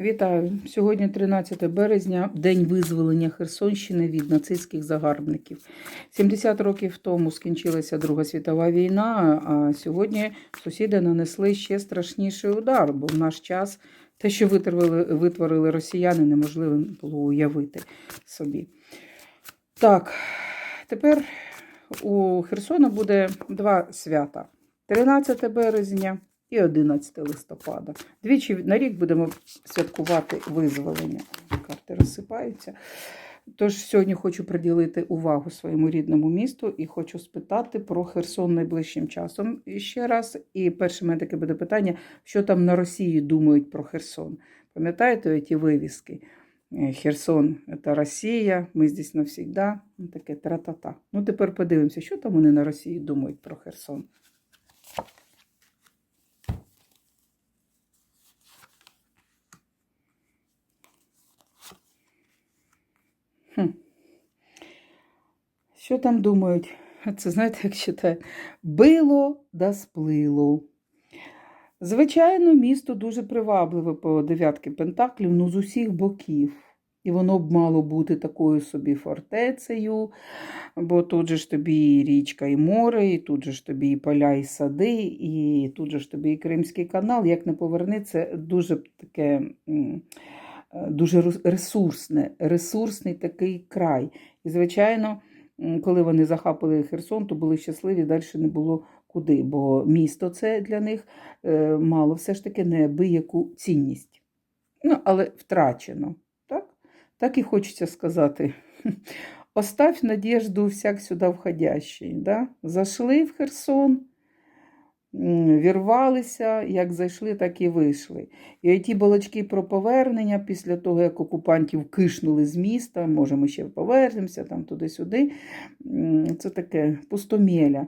Вітаю! Сьогодні 13 березня, день визволення Херсонщини від нацистських загарбників. 70 років тому скінчилася Друга світова війна, а сьогодні сусіди нанесли ще страшніший удар, бо в наш час те, що витворили, витворили росіяни, неможливо було уявити собі. Так, тепер у Херсона буде два свята: 13 березня і 11 листопада. Двічі на рік будемо святкувати визволення. Карти розсипаються. Тож сьогодні хочу приділити увагу своєму рідному місту і хочу спитати про Херсон найближчим часом ще раз. І перше мене таке буде питання, що там на Росії думають про Херсон. Пам'ятаєте ті вивіски? Е, Херсон це Росія, ми здесь навсегда. Ну, Таке тра-та-та. Ну тепер подивимося, що там вони на Росії думають про Херсон. Що там думають? Це знаєте, як читає? Било да сплило. Звичайно, місто дуже привабливе по дев'ятки пентаклів, ну з усіх боків. І воно б мало бути такою собі фортецею, бо тут же ж тобі і річка, і море, і тут же ж тобі і поля, і сади, і тут же ж тобі і Кримський канал. Як не поверни, це дуже таке дуже ресурсне, ресурсний такий край. І, звичайно, коли вони захапили Херсон, то були щасливі, далі не було куди, бо місто це для них е, мало все ж таки неабияку цінність. Ну, але втрачено. Так, так і хочеться сказати. Оставь надежду всяк сюди входящий. Да? Зайшли в Херсон, вірвалися, як зайшли, так і вийшли. І ті балачки про повернення після того, як окупантів кишнули з міста, може, ми ще повернемося там туди-сюди. Це таке пустомєля.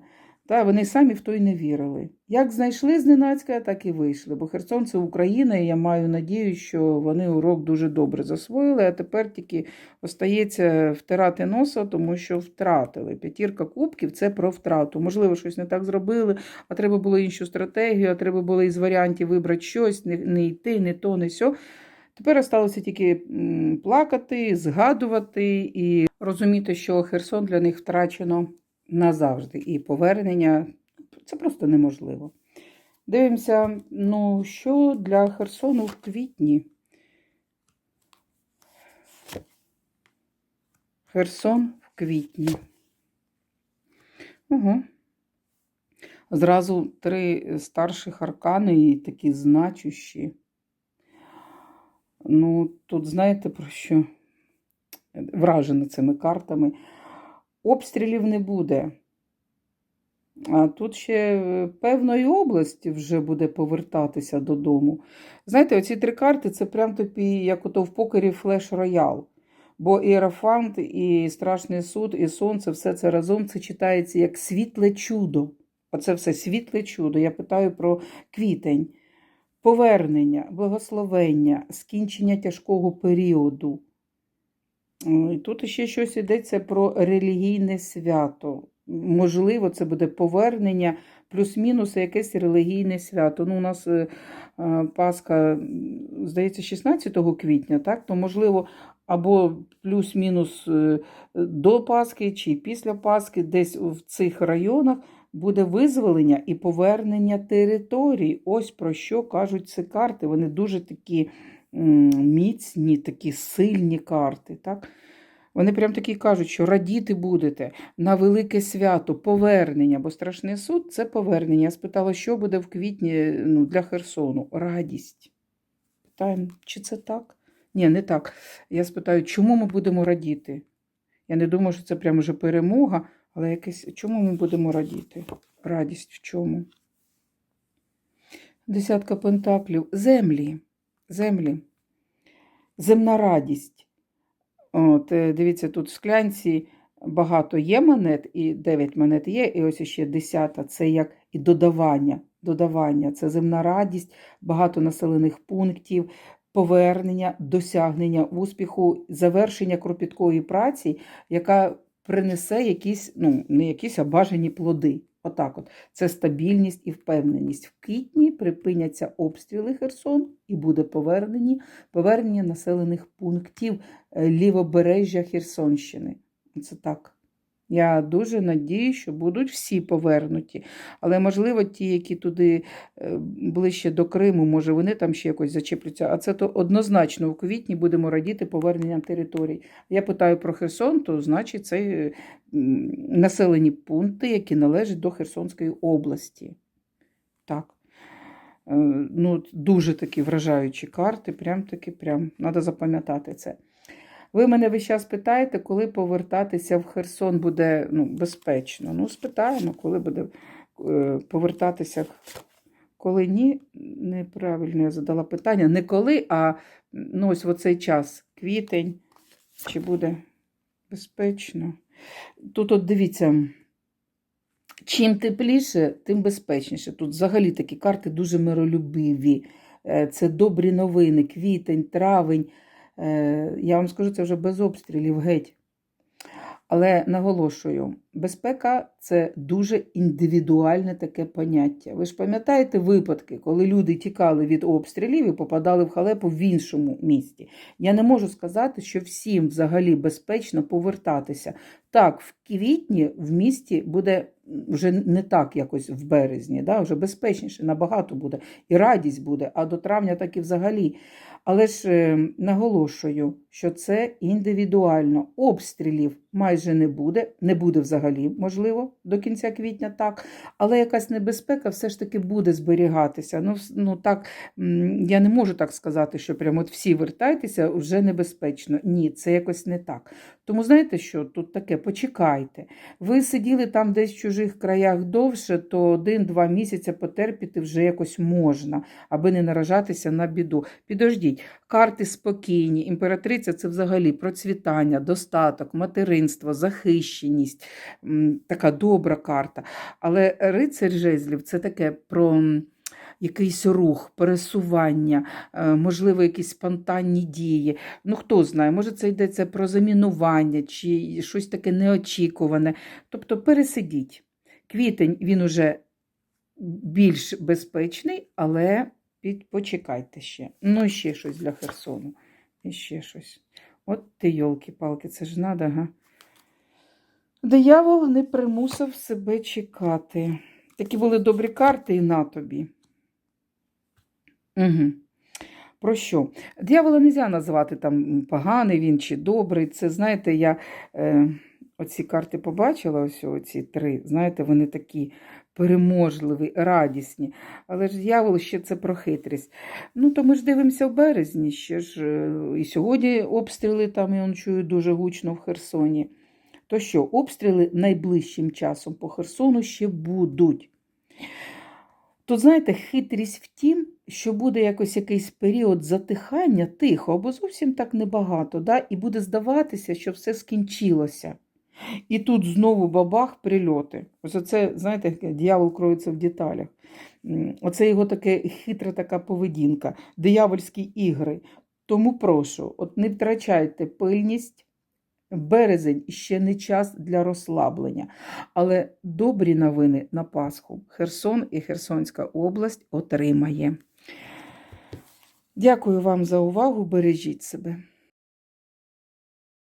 Та вони самі в то й не вірили. Як знайшли зненацька, так і вийшли. Бо Херсон це Україна, і я маю надію, що вони урок дуже добре засвоїли, а тепер тільки остається втирати носа, тому що втратили. П'ятірка кубків це про втрату. Можливо, щось не так зробили, а треба було іншу стратегію, а треба було із варіантів вибрати щось, не, не йти, не то, не сьо. Тепер осталося тільки плакати, згадувати і розуміти, що Херсон для них втрачено назавжди. І повернення це просто неможливо. Дивимося, ну, що для Херсону в квітні. Херсон в квітні. Угу. Зразу три старших аркани і такі значущі. Ну, тут знаєте про що? Вражена цими картами. Обстрілів не буде. А тут ще е, певної області вже буде повертатися додому. Знаєте, оці три карти це прям тобі, як ото в покері флеш роял. Бо Іерофант, і Страшний суд, і сонце, все це разом це читається як світле чудо. Оце все світле чудо. Я питаю про квітень, повернення, благословення, скінчення тяжкого періоду. Тут ще щось йдеться про релігійне свято. Можливо, це буде повернення, плюс-мінус якесь релігійне свято. Ну, у нас е, е, Пасха, здається, 16 квітня, так? То, можливо, або плюс-мінус е, до Пасхи чи після Пасхи, десь в цих районах буде визволення і повернення територій. Ось про що кажуть ці карти. Вони дуже такі міцні, такі сильні карти. Так? Вони прям такі кажуть, що радіти будете на велике свято, повернення, бо страшний суд це повернення. Я спитала, що буде в квітні ну, для Херсону? Радість. Питаємо, чи це так? Ні, не так. Я спитаю, чому ми будемо радіти? Я не думаю, що це прямо вже перемога, але якесь, чому ми будемо радіти? Радість в чому? Десятка пентаклів. Землі. Землі. Земна радість. От, е, дивіться, тут в склянці багато є монет, і 9 монет є, і ось ще 10 це як і додавання. Додавання це земна радість, багато населених пунктів, повернення, досягнення успіху, завершення кропіткої праці, яка принесе якісь, ну, не якісь, а бажані плоди. Отак от. Це стабільність і впевненість. В квітні припиняться обстріли Херсон і буде повернені, повернення населених пунктів е, лівобережжя Херсонщини. Це так. Я дуже надію, що будуть всі повернуті. Але, можливо, ті, які туди е, ближче до Криму, може, вони там ще якось зачеплються. А це то однозначно у квітні будемо радіти поверненням територій. Я питаю про Херсон, то значить це е, населені пункти, які належать до Херсонської області. Так. Е, Ну, дуже такі вражаючі карти, прям таки, прям, треба запам'ятати це. Ви мене весь час питаєте, коли повертатися в Херсон буде ну, безпечно. Ну, спитаємо, коли буде е, повертатися. Коли ні, неправильно я задала питання. Не коли, а ну, ось в цей час, квітень, чи буде безпечно. Тут, от дивіться, чим тепліше, тим безпечніше. Тут взагалі такі карти дуже миролюбиві. Е, Це добрі новини, квітень, травень. Е, Я вам скажу, це вже без обстрілів геть. Але наголошую, безпека це дуже індивідуальне таке поняття. Ви ж пам'ятаєте випадки, коли люди тікали від обстрілів і попадали в халепу в іншому місті. Я не можу сказати, що всім взагалі безпечно повертатися. Так, в квітні в місті буде вже не так якось в березні, да? вже безпечніше, набагато буде, і радість буде, а до травня так і взагалі. Але ж е, наголошую, що це індивідуально. Обстрілів майже не буде, не буде взагалі, можливо, до кінця квітня так. Але якась небезпека все ж таки буде зберігатися. Ну, ну так, я не можу так сказати, що прямо от всі вертайтеся, вже небезпечно. Ні, це якось не так. Тому знаєте що, тут таке, почекайте. Ви сиділи там десь в чужих краях довше, то один-два місяці потерпіти вже якось можна, аби не наражатися на біду. Підождіть, карти спокійні, імператриця це взагалі процвітання, достаток, материнство, захищеність, така добра карта. Але рицарь жезлів це таке про. Якийсь рух, пересування, е, можливо, якісь спонтанні дії. Ну, хто знає, може, це йдеться про замінування чи щось таке неочікуване. Тобто пересидіть. Квітень він уже більш безпечний, але почекайте ще. Ну, ще щось для Херсону. І ще щось. От ти, йолки-палки, це ж надо, га? Диявол не примусив себе чекати. Такі були добрі карти і на тобі. Угу. Про що? Диявола не можна називати там поганий він чи добрий. Це, знаєте, я е, оці карти побачила, ось оці три. Знаєте, вони такі переможливі, радісні. Але ж диявол ще це про хитрість. Ну, то ми ж дивимося в березні. Ще ж е, і сьогодні обстріли там, я чую, дуже гучно в Херсоні. То що, обстріли найближчим часом по Херсону ще будуть. Тут, знаєте, хитрість в тім, що буде якось якийсь період затихання тихо, або зовсім так небагато, да? і буде здаватися, що все скінчилося. І тут знову бабах прильоти. Ось оце, знаєте, дьявол кроється в деталях. Оце його таке хитра така поведінка, диявольські ігри. Тому прошу, от не втрачайте пильність. Березень ще не час для розслаблення, але добрі новини на Пасху Херсон і Херсонська область отримає. Дякую вам за увагу. Бережіть себе.